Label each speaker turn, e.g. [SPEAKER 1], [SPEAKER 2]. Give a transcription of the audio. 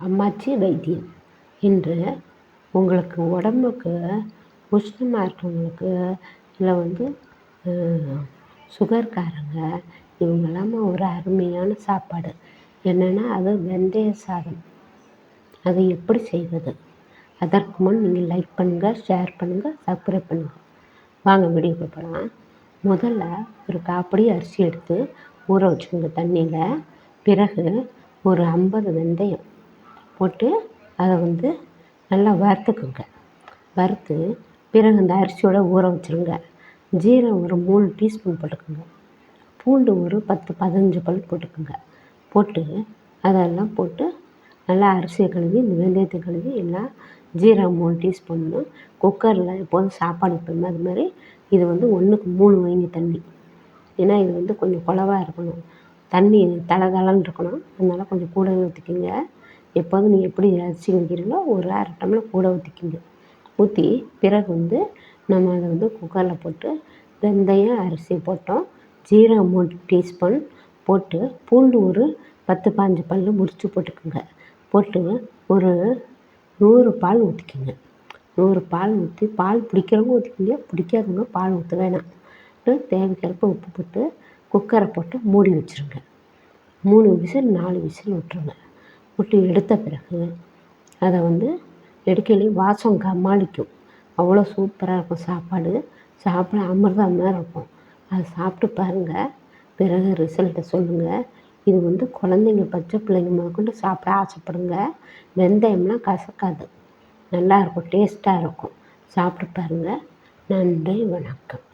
[SPEAKER 1] அம்மாச்சி வைத்தியம் இன்று உங்களுக்கு உடம்புக்கு உஷ்ணமாக இருக்கவங்களுக்கு இல்லை வந்து சுகர்காரங்க இவங்கெல்லாம் ஒரு அருமையான சாப்பாடு. என்னென்னா அது வெந்தய சாதம். அதை எப்படி செய்வது? அதற்கு முன் நீங்கள் லைக் பண்ணுங்கள் ஷேர் பண்ணுங்கள் சப்ஸ்கிரைப் பண்ணுங்கள் வாங்க வீடியோ போகலாம் முதல்ல ஒரு காப்படி அரிசி எடுத்து ஊற வச்சுக்கோங்க தண்ணியில். பிறகு ஒரு ஐம்பது வெந்தயம். போட்டு அதை வந்து நல்லா வறுத்துக்குங்க. வறுத்து பிறகு அந்த அரிசியோட ஊற வச்சுருங்க. ஜீரகம் ஒரு மூணு டீஸ்பூன் போட்டுக்கோங்க. பூண்டு ஒரு பத்து பதினஞ்சு பல் போட்டுக்கோங்க. போட்டு அதெல்லாம் போட்டு நல்லா அரிசியை கழுவி இந்த வெந்தயத்தை கழுவி எல்லாம் ஜீரகம் மூணு டீஸ்பூன்னு குக்கரில் எப்போதும் சாப்பாடு வைப்போமே அது மாதிரி இது வந்து ஒன்றுக்கு மூணு வைங்க தண்ணி. ஏன்னா இது வந்து கொஞ்சம் குளவாக இருக்கணும். தண்ணி தள தளன்னு இருக்கணும். அதனால் கொஞ்சம் கூடவே ஊற்றிக்கிங்க எப்போதும் நீங்கள் எப்படி அரிசி வைக்கிறீங்களோ ஒரு அரை டம்ளர் கூட ஊற்றிக்கிங்க ஊற்றி பிறகு வந்து நம்ம அதை வந்து குக்கரில் போட்டு வெந்தயம் அரிசி போட்டோம். ஜீரகம் மூணு டீஸ்பூன் போட்டு பூண்டு ஒரு பத்து பாஞ்சு பல் முறித்து போட்டுக்கோங்க. போட்டு ஒரு நூறு பால் ஊற்றிக்கோங்க நூறு பால் ஊற்றி பால் பிடிக்கிறவங்க ஊற்றிக்கோங்க பிடிக்காதவங்க பால் ஊற்ற வேணாம். தேவைக்கிறப்ப உப்பு போட்டு குக்கரை போட்டு மூடி வச்சுருங்க. மூணு விசில் நாலு விசில் விட்ருங்க விட்டு எடுத்த பிறகு அதை வந்து எடுக்கையிலே வாசம் கமாளிக்கும். அவ்வளோ சூப்பராக இருக்கும் சாப்பாடு. சாப்பிட அமிர்தம் மாதிரி இருக்கும். அதை சாப்பிட்டு பாருங்கள் பிறகு ரிசல்ட்டை சொல்லுங்கள் இது வந்து குழந்தைங்க பச்சை பிள்ளைங்க முதற்கொண்டு சாப்பிட ஆசைப்படுங்க. வெந்தயம்லாம் கசக்காது. நல்லாயிருக்கும் டேஸ்ட்டாக இருக்கும். சாப்பிட்டு பாருங்கள் நன்றி வணக்கம்.